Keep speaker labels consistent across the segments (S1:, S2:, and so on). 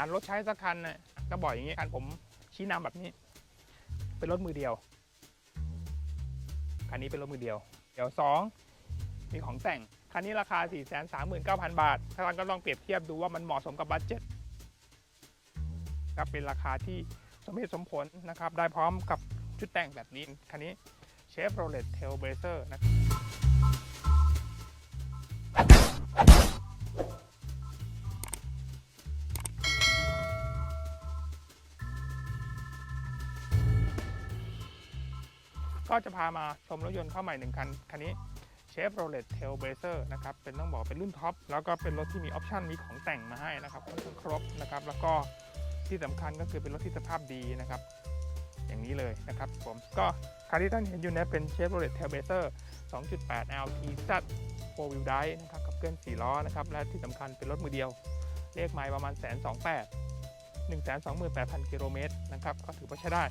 S1: ารถใช้สักคันน่ะก็บ่อกอย่างนี้คันผมชี้นำแบบนี้ เป็นรถมือเดียวคันนี้เป็นรถมือเดียว เดี๋ยวสองมีของแต่ง คันนี้ราคา 4 3 9 0 0 0 บาทถ้าท่านก็ลองเปรียบเทียบดูว่ามันเหมาะสมกับบัตเจ็ตครับเป็นราคาที่สมเหตุสมผลนะครับ ได้พร้อมกับชุดแต่งแบบนี้ คันนี้เชฟโรเลตเทลเบเซอร์นะครับ ก็จะพามาชมรถยนต์เข้าใหม่หนึ่งคัน คันนี้เชฟโรเลตเทลเบเซอร์นะครับ เป็นต้องบอกเป็นรุ่นท็อป แล้วก็เป็นรถที่มีออปชันมีของแต่งมาให้นะครับค่อนข้างครบนะครับ แล้วก็ที่สำคัญก็คือเป็นรถที่สภาพดีนะครับ อย่างนี้เลยนะครับผมก็คันที่ท่านเห็นอยู่เนี้เป็นเชฟโรเลตเทลเบเซอร์2.8 LTZ 4 wheel drive นะครับกับเคลื่อน4ล้อนะครับ และที่สำคัญเป็นรถมือเดียว เลขไมล์ประมาณแสนสองแปดหนึ่งแสนสองหมื่นแปดพันกิโลเมตรนะครับ ก็ถือว่าใช้ได้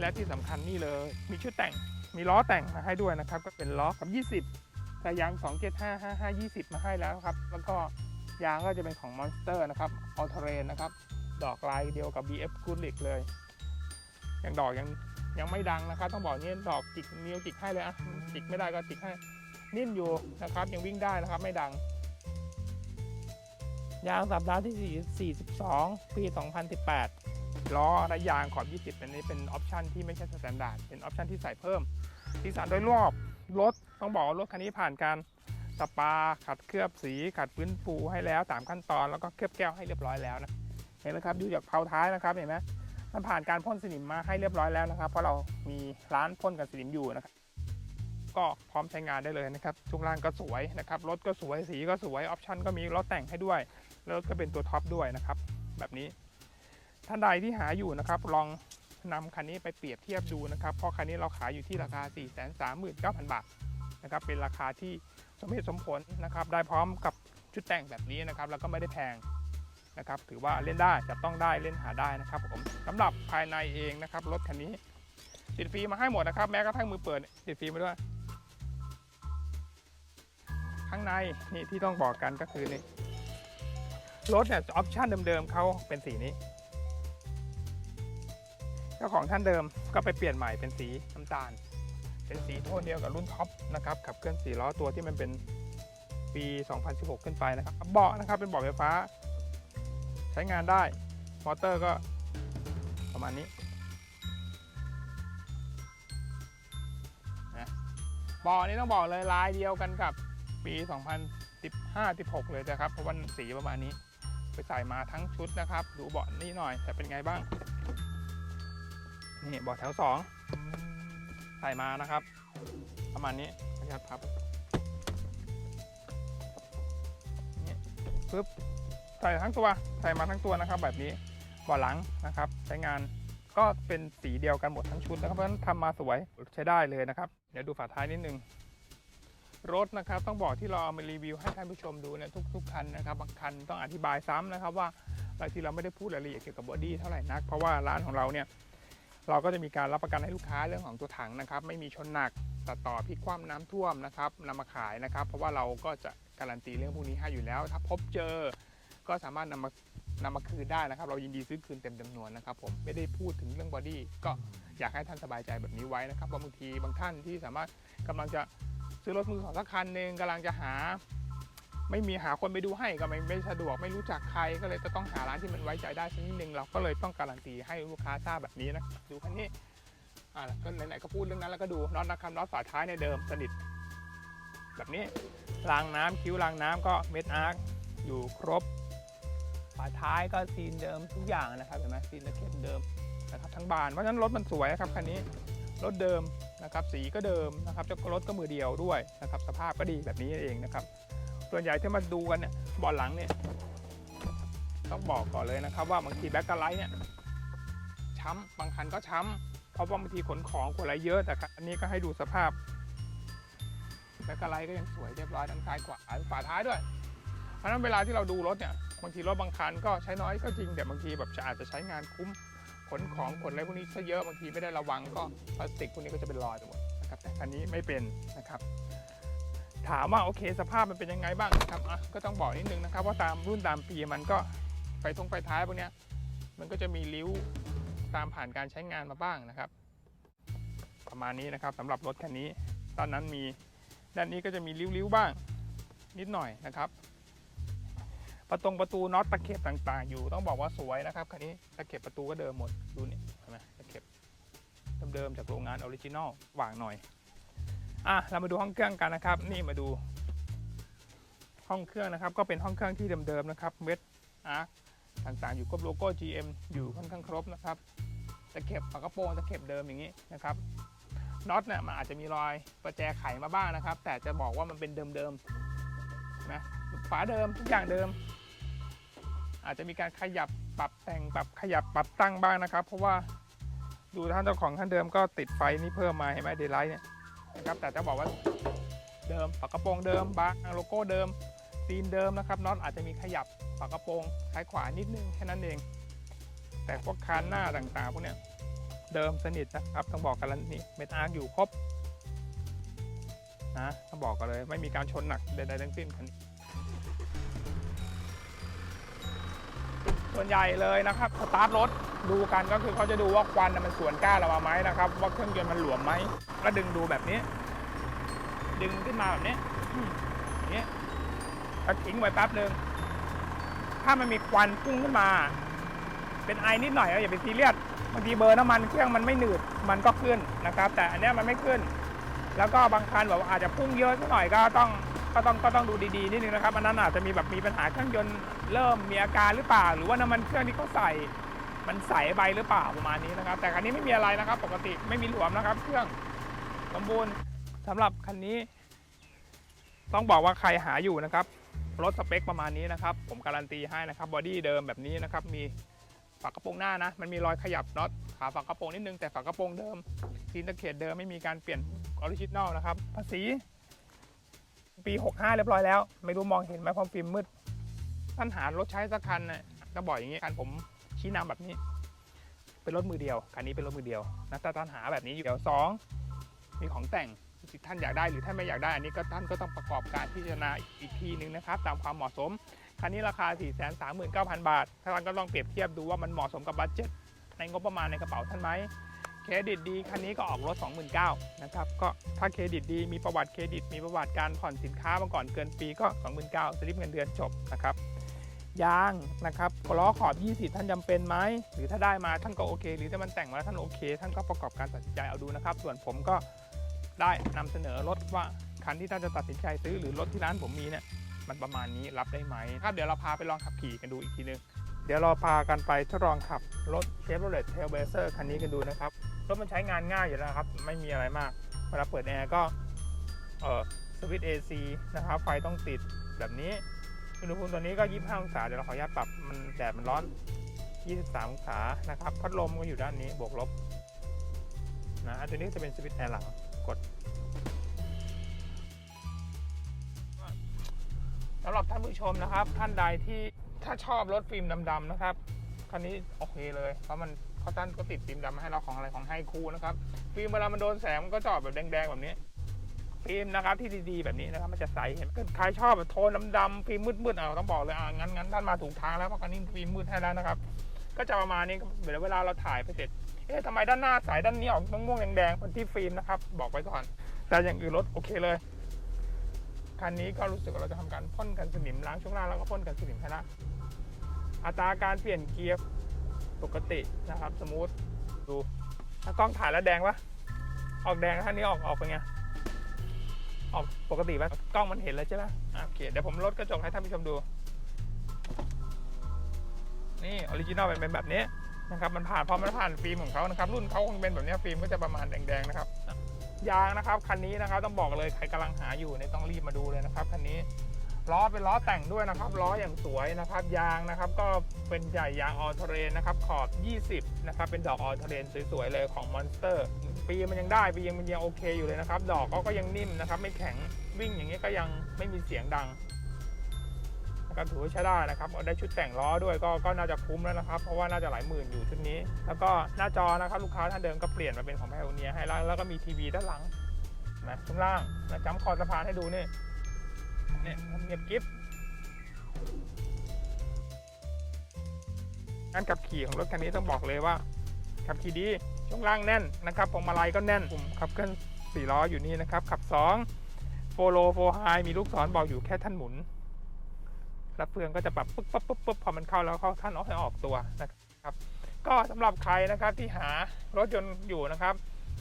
S1: และที่สำคัญนี่เลย มีชุดแต่ง มีล้อแต่งมาให้ด้วยนะครับ ก็เป็นล้อกับ 20แต่ยาง 275 55 20 มาให้แล้วครับ แล้วก็ยางก็จะเป็นของ Monster นะครับ All Terrain นะครับ ดอกลายเดียวกับ BF g o o d l i c เลยยังดอกยังยังไม่ดังนะครับ ต้องบอกนี่ดอกจิกนิ้วจิกให้เลยอะจิกไม่ได้ก็จิกให้นิ่มอยู่นะครับ ยังวิ่งได้นะครับ ไม่ดัง ยางสัปดาห์ที่ 42 ปี 2018 ล้อและยางขอบ 20เป็นนี้เป็นออปชันที่ไม่ใช่สแตนดาร์ด เป็นออปชันที่ใส่เพิ่ม สีสันโดยรอบ รถต้องบอกว่ารถคันนี้ผ่านการสปา ขัดเคลือบสี ขัดฟื้นฟูให้แล้วตามขั้นตอน แล้วก็เคลือบแก้วให้เรียบร้อยแล้วนะ เห็นไหมครับ ดูจากเพาท้ายนะครับ เห็นไหมมันผ่านการพ่นสนิมมาให้เรียบร้อยแล้วนะครับ เพราะเรามีร้านพ่นกันสนิมอยู่นะครับ ก็พร้อมใช้งานได้เลยนะครับช่วงล่างก็สวยนะครับรถก็สวยสีก็สวยออปชั่นก็มีล้อแต่งให้ด้วย แล้วรถก็เป็นตัวท็อปด้วยนะครับ แบบนี้ท่านใดที่หาอยู่นะครับลองนำคันนี้ไปเปรียบเทียบดูนะครับ เพราะคันนี้เราขายอยู่ที่ราคา 439,000 บาทนะครับเป็นราคาที่สมเหตุสมผลนะครับ ได้พร้อมกับชุดแต่งแบบนี้นะครับ แล้วก็ไม่ได้แพงนะครับ ถือว่าเล่นได้จับต้องได้เล่นหาได้นะครับผมสำหรับภายในเองนะครับรถคันนี้ติดฟรีมาให้หมดนะครับ แม้กระทั่งมือเปิดติดฟรีมาด้วย ข้างในนี่ที่ต้องบอกกันก็คือนี่รถเนี่ยออปชันเดิมๆเขาเป็นสีนี้เจ้าของท่านเดิมก็ไปเปลี่ยนใหม่เป็นสีน้ำตาล เป็นสีโทนเดียวกับรุ่นท็อปนะครับขับเคลื่อนสีล้อตัวที่มันเป็นปี 2016 ขึ้นไปนะครับเบาะนะครับเป็นเบาะไฟฟ้า ใช้งานได้ มอเตอร์ก็ประมาณนี้นะเบาะนี้ต้องบอกเลยลายเดียวกันกับ ปี 2015-16 เลยนะครับ เพราะว่าสีประมาณนี้ ไปใส่มาทั้งชุดนะครับ ดูเบาะนี่หน่อยแต่เป็นไงบ้าง นี่เบาะแถวสองใส่มานะครับ ประมาณนี้นะครับครับนี่ปึ๊บใส่ทั้งตัว ใส่มาทั้งตัวนะครับ แบบนี้เบาะหลังนะครับ ใช้งานก็เป็นสีเดียวกันหมดทั้งชุดนะครับเพราะฉะนั้นทำมาสวยใช้ได้เลยนะครับ เดี๋ยวดูฝาท้ายนิดนึง รถนะครับต้องบอกที่เราเอามารีวิวให้ท่านผู้ชมดูเนี่ยทุกๆคันนะครับบางคันต้องอธิบายซ้ำนะครับว่าบางทีเราไม่ได้พูดรายละเอียดเกี่ยวกับบอดี้เท่าไหร่นัก เพราะว่าร้านของเราเนี่ยเราก็จะมีการรับประกันให้ลูกค้าเรื่องของตัวถังนะครับ ไม่มีชนหนักตัดต่อพิกคว่ำน้ำท่วมนะครับนำมาขายนะครับ เพราะว่าเราก็จะการันตีเรื่องพวกนี้ให้อยู่แล้ว ถ้าพบเจอก็สามารถนำมานำมาคืนได้นะครับ เรายินดีซื้อคืนเต็มจำนวนนะครับ ผมไม่ได้พูดถึงเรื่องบอดี้ก็อยากให้ท่านสบายใจแบบนี้ไว้นะครับว่าบางทีบางท่านที่สามารถกำลังจะ ซื้อรถมือสองสักคันหนึ่งกำลังจะหา ไม่มีหาคนไปดูให้ก็ไม่ไม่สะดวกไม่รู้จักใครก็เลยจะต้องหาร้านที่มันไว้ใจได้สักนิดนึงเราก็เลยต้องการันตีให้ลูกค้าทราบแบบนี้นะดูคันนี้อ่าก็ไหนๆก็พูดเรื่องนั้นแล้วก็ดูน็อตนะครับน็อตฝาท้ายในเดิมสนิทแบบนี้รางน้ำคิ้วรางน้ำก็เม็ดอาร์คอยู่ครบฝาท้ายก็ซีนเดิมทุกอย่างนะครับเห็นไหมซีนตะเข็บเดิมนะครับทั้งบานเพราะฉะนั้นรถมันสวยครับคันนี้รถเดิม นะครับสีก็เดิมนะครับเจ้ารถก็มือเดียวด้วยนะครับสภาพก็ดีแบบนี้เองนะครับส่วนใหญ่ที่มาดูกันเนี่ยบาะหลังเนี่ยต้องบอกก่อนเลยนะครับ ว่าบางทีแบ็กกะไลท์เนี่ยช้ำบางคันก็ช้ำเพราะว่าบางทีขนของขนอะไรเยอะแต่อันนี้ก็ให้ดูสภาพแบ็กกะไลท์ก็ยังสวยเรียบร้อยทั้งซ้ายขวาฝาท้ายด้วยเพราะฉะนั้นเวลาที่เราดูรถเนี่ยบางทีรถบางคันก็ใช้น้อยก็จริงแต่บางทีแบบจะอาจจะใช้งานคุ้ม ขนของขนอะไรพวกนี้ซะเยอะบางทีไม่ได้ระวังก็พลาสติกพวกนี้ก็จะเป็นรอยไปหมดนะครับแต่คันนี้ไม่เป็นนะครับถามว่าโอเคสภาพมันเป็นยังไงบ้างนะครับอะก็ต้องบอกนิดนึงนะครับว่าตามรุ่นตามปีมันก็ไฟทงไฟท้ายพวกนี้มันก็จะมีริ้วตามผ่านการใช้งานมาบ้างนะครับ ประมาณนี้นะครับสำหรับรถคันนี้ ตอนนั้นมีด้านนี้ก็จะมีริ้วๆบ้างนิดหน่อยนะครับ ประตงประตูน็อตตะเข็บต่างๆ อยู่ต้องบอกว่าสวยนะครับคันนี้ตะเข็บประตูก็เดิมหมดดูนี่เห็นไหมตะเข็บเดิมๆจากโรงงานออริจินอลวางหน่อยอะเรามาดูห้องเครื่องกันนะครับ นี่มาดู ห้องเครื่องนะครับ ก็เป็นห้องเครื่องที่เดิมๆนะครับเวทอาร์ต่างๆ อยู่กับโลโก้ GM อยู่ค่อนข้างครบนะครับตะเข็บฝากระโปรงตะเข็บเดิมอย่างนี้นะครับน็อตเนี่ยมันอาจจะมีรอยประแจไขมาบ้างนะครับ แต่จะบอกว่ามันเป็นเดิมๆนะฝาเดิมทุกอย่างเดิม อาจจะมีการขยับปรับแต่งปรับขยับปรับตั้งบ้างนะครับ เพราะว่าดูท่านเจ้าของท่านเดิมก็ติดไฟนี่เพิ่มมาเห็นไหมเดลไลท์เนี่ยนะครับแต่จะบอกว่าเดิมฝากระโปรงเดิมบางโลโก้เดิมตีนเดิมนะครับน็อตอาจจะมีขยับฝากระโปรงซ้ายขวานิดนึงแค่นั้นเอง แต่พวกคานหน้าต่างๆพวกเนี้ยเดิมสนิทนะครับต้องบอกกันแล้วนี่เมทอาร์อยู่ครบนะต้องบอกกันเลยไม่มีการชนหนักใดๆทั้งสิ้นคันนี้ ส่วนใหญ่เลยนะครับสตาร์ทรถดูกันก็คือเขาจะดูว่าควันมันสวนก้านเรามาไหมนะครับ ว่าเครื่องยนต์มันหลวมไหมก็ดึงดูแบบนี้ ดึงขึ้นมาแบบนี้อย่างนี้ถ้าทิ้งไว้แป๊บหนึ่งถ้ามันมีควันพุ่งขึ้นมา เป็นไอนิดหน่อยอย่าไปซีเรียสบางทีเบอร์น้ำมันเครื่องมันไม่หนืดมันก็ขึ้นนะครับ แต่อันนี้มันไม่ขึ้น แล้วก็บางคันแบบว่าอาจจะพุ่งเยอะสักหน่อยก็ต้อง ก็ต้องก็ต้องดูดีๆนิดนึงนะครับอันนั้นอาจจะมีแบบมีปัญหาเครื่องยนต์เริ่มมีอาการหรือเปล่า หรือว่าน้ำมันเครื่องที่เขาใส่มันใสไปหรือเปล่าประมาณนี้นะครับ แต่คันนี้ไม่มีอะไรนะครับ ปกติไม่มีหลวมนะครับ เครื่องสมบูรณ์สำหรับคันนี้ ต้องบอกว่าใครหาอยู่นะครับรถสเปคประมาณนี้นะครับ ผมการันตีให้นะครับบอดี้เดิมแบบนี้นะครับ มีฝากระโปรงหน้านะ มันมีรอยขยับน็อตขาฝากระโปรงนิดนึงแต่ฝากระโปรงเดิมซีนตะเข็บเดิมไม่มีการเปลี่ยนออริจินอลนะครับภาษี ปี 65 เรียบร้อยแล้ว ไม่รู้มองเห็นไหมความฟิล์มมืดท่านหารถใช้สักคันนะก็บอกอย่างนี้คันผมชี้นำแบบนี้ เป็นรถมือเดียวคันนี้เป็นรถมือเดียวนะแต่ท่านหาแบบนี้อยู่เดี๋ยวสองมีของแต่งที่ท่านอยากได้หรือท่านไม่อยากได้อันนี้ก็ท่านก็ต้องประกอบการพิจารณาอีกทีหนึ่งนะครับ ตามความเหมาะสมคันนี้ราคา 4 3 9 0 0 0 บาทท่านก็ลองเปรียบเทียบดูว่ามันเหมาะสมกับบัตเจ็ตในงบประมาณในกระเป๋าท่านไหม เครดิตดีคันนี้ก็ออกรถ 29,000นะครับก็ถ้าเครดิตดีมีประวัติเครดิต มีประวัติการผ่อนสินค้ามาก่อนเกินปีก็ 29,000สลิปเงินเดือนจบนะครับยางนะครับล้อขอบ 20 ท่านจำเป็นไหมหรือถ้าได้มาท่านก็โอเค หรือถ้ามันแต่งมาแล้วท่านโอเค ท่านก็ประกอบการตัดสินใจเอาดูนะครับ ส่วนผมก็ได้นำเสนอรถว่าคันที่ท่านจะตัดสินใจซื้อหรือรถที่ร้านผมมีเนี่ยมันประมาณนี้รับได้ไหมครับเดี๋ยวเราพาไปลองขับขี่กันดูอีกทีนึง เดี๋ยวเราพากันไปทดลองขับรถ Chevrolet Trailblazer คันนี้กันดูนะครับ รถมันใช้งานง่ายอยู่แล้วครับ ไม่มีอะไรมาก เวลาเปิดแอร์ก็เออสวิตช์ AC นะครับ ไฟต้องติดแบบนี้ อุณหภูมิตัวนี้ก็ 25 องศา เดี๋ยวเราขออนุญาตปรับมันแดดมันร้อน 23 องศา นะครับ พัดลมก็อยู่ด้านนี้ บวกลบ นะอันตัวนี้จะเป็นสวิตช์แอร์หลัง กดสำหรับท่านผู้ชมนะครับ ท่านใดที่ถ้าชอบรถฟิล์มดำๆนะครับ คันนี้โอเคเลย เพราะมัน เขาท่านก็ติดฟิล์มดำมาให้เราของอะไรของไฮคูนะครับฟิล์มเวลามันโดนแสงมันก็จออกแบบแดงๆแบบนี้ฟิล์มนะครับที่ดีๆแบบนี้นะครับมันจะใสเห็นใครชอบแบบโทนดำๆฟิล์มมืดๆเอาต้องบอกเลยอ่างั้นงั้นท่านมาถูกทางแล้วเพราะคันนี้ฟิล์มมืดให้แล้วนะครับ ก็จะประมาณนี้เวเวลาเราถ่ายไปเสร็จเอ๊ะทำไมด้านหน้าสายด้านนี้ออกม่วงๆแดงๆเป็นที่ฟิล์มนะครับบอกไว้ก่อน แต่อย่างอื่นรถโอเคเลยคันนี้ก็รู้สึกว่าเราจะทำการพ่นกันสนิมล้างช่วงล่างแล้วก็พ่นกันสนิมให้ละอัตราการเปลี่ยนเกียร์ ปกตินะครับสมูทดูถ้ากล้องถ่ายแล้วแดงปะออกแดงท่านนี้ออกออกเป็นไงออกปกติปะกล้องมันเห็นแล้วใช่ไหมอะโอเคเดี๋ยวผมลดกระจกให้ท่านผู้ชมดู นี่ออริจินอลเป็นแบบนี้นะครับมันผ่านพอมันผ่านฟิล์มของเขานะครับ รุ่นเขาคงเป็นแบบนี้ฟิล์มก็จะประมาณแดงๆนะครับยางนะครับคันนี้นะครับต้องบอกเลยใครกำลังหาอยู่เนี่ยต้องรีบมาดูเลยนะครับคันนี้ ล้อเป็นล้อแต่งด้วยนะครับล้ออย่างสวยนะครับ ยางนะครับก็เป็นใหญ่ยางออเทเรนนะครับขอบ 20 นะครับ เป็นดอกออเทเรนสวยๆเลยของมอนสเตอร์ปีมันยังได้ปียังมันยังโอเคอยู่เลยนะครับ ดอกก็ก็ยังนิ่มนะครับ ไม่แข็งวิ่งอย่างนี้ก็ยังไม่มีเสียงดังนะครับถือว่าใช้ได้นะครับได้ชุดแต่งล้อด้วยก็ก็น่าจะคุ้มแล้วนะครับ เพราะว่าน่าจะหลายหมื่นอยู่ชุดนี้ แล้วก็หน้าจอนะครับลูกค้าท่านเดิมก็เปลี่ยนมาเป็นของแพลเนียให้แล้วแล้วก็มีทีวีด้านหลังนะข้างล่างนะจำคอสะพานให้ดูนี่ เนี่ยเงียบกิฟการขับขี่ของรถคันนี้ต้องบอกเลยว่า ขับขี่ดีช่วงล่างแน่นนะครับพวงมาลัยก็แน่นปุ่มขับเคลื่อนสี่ล้ออยู่นี่นะครับ ขับ2โฟโลโฟไฮมีลูกศรบอกอยู่แค่ท่านหมุนรับเฟืองก็จะปรับปุ๊บปุ๊บปุ๊บปุ๊บพอมันเข้าแล้วเข้าท่านออกให้ออกตัวนะครับ ก็สำหรับใครนะครับที่หารถยนต์อยู่นะครับ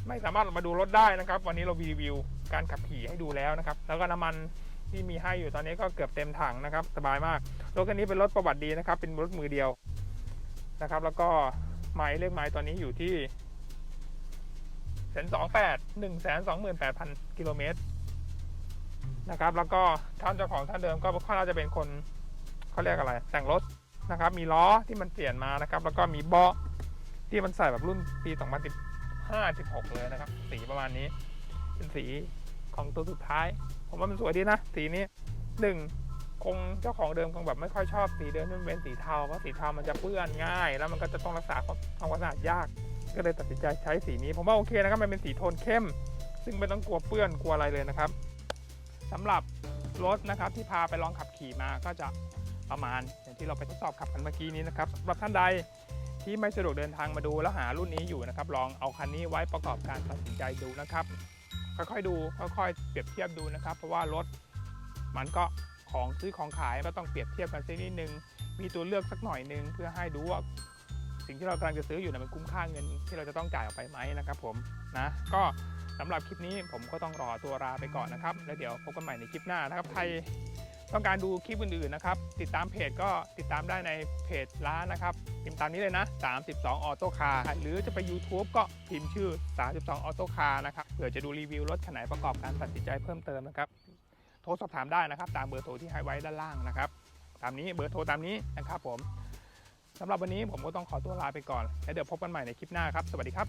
S1: ไม่สามารถมาดูรถได้นะครับ วันนี้เรารีวิวการขับขี่ให้ดูแล้วนะครับ แล้วก็น้ำมัน ที่มีให้อยู่ตอนนี้ก็เกือบเต็มถังนะครับ สบายมาก รถคันนี้เป็นรถประวัติดีนะครับ เป็นรถมือเดียวนะครับ แล้วก็ไม้เลขไม้ตอนนี้อยู่ที่แสนสองแปดหนึ่งแสนสองหมื่นแปดพันกิโลเมตรนะครับ แล้วก็ท่านเจ้าของท่านเดิมก็ค่อนข้างจะเป็นคนเขาเรียกอะไร แต่งรถนะครับ มีล้อที่มันเปลี่ยนมานะครับ แล้วก็มีเบาะที่มันใส่แบบรุ่นปี2015 16เลยนะครับ สีประมาณนี้ เป็นสีของตัวสุดท้าย ผมว่ามันสวยดีนะ สีนี้หนึ่งคงเจ้าของเดิมคงแบบไม่ค่อยชอบสีเดิมที่มันเป็นสีเทาเพราะสีเทามันจะเปื้อนง่าย แล้วมันก็จะต้องรักษาความสะอาดยาก ก็เลยตัดสินใจใช้สีนี้ ผมว่าโอเคนะครับมันเป็นสีโทนเข้ม ซึ่งไม่ต้องกลัวเปื้อนกลัวอะไรเลยนะครับสำหรับรถนะครับที่พาไปลองขับขี่มาก็จะประมาณ อย่างที่เราไปทดสอบขับกันเมื่อกี้นี้นะครับสำหรับท่านใดที่ไม่สะดวกเดินทางมาดูแล้วหารุ่นนี้อยู่นะครับ ลองเอาคันนี้ไว้ประกอบการตัดสินใจดูนะครับ ค่อยๆดูค่อยๆเปรียบเทียบดูนะครับ เพราะว่ารถมันก็ของซื้อของขายก็ต้องเปรียบเทียบกันสักนิดนึง มีตัวเลือกสักหน่อยนึงเพื่อให้ดูว่าสิ่งที่เรากำลังจะซื้ออยู่นะมันคุ้มค่าเงินที่เราจะต้องจ่ายออกไปไหมนะครับผมนะก็สำหรับคลิปนี้ผมก็ต้องรอตัวลาไปก่อนนะครับ แล้วเดี๋ยวพบกันใหม่ในคลิปหน้านะครับใคร ต้องการดูคลิปอื่นๆนะครับ ติดตามเพจก็ติดตามได้ในเพจร้านนะครับพิมพ์ตามนี้เลยนะ 32 ออโต้คาร์หรือจะไป YouTube ก็พิมพ์ชื่อ 32 ออโต้คาร์นะครับเผื่อจะดูรีวิวรถคันไหนประกอบการตัดสินใจเพิ่มเติมนะครับ โทรสอบถามได้นะครับ ตามเบอร์โทรที่ให้ไว้ด้านล่างนะครับ ตามนี้เบอร์โทรตามนี้นะครับผมสำหรับวันนี้ผมก็ต้องขอตัวลาไปก่อน แล้วเดี๋ยวพบกันใหม่ในคลิปหน้าครับ สวัสดีครับ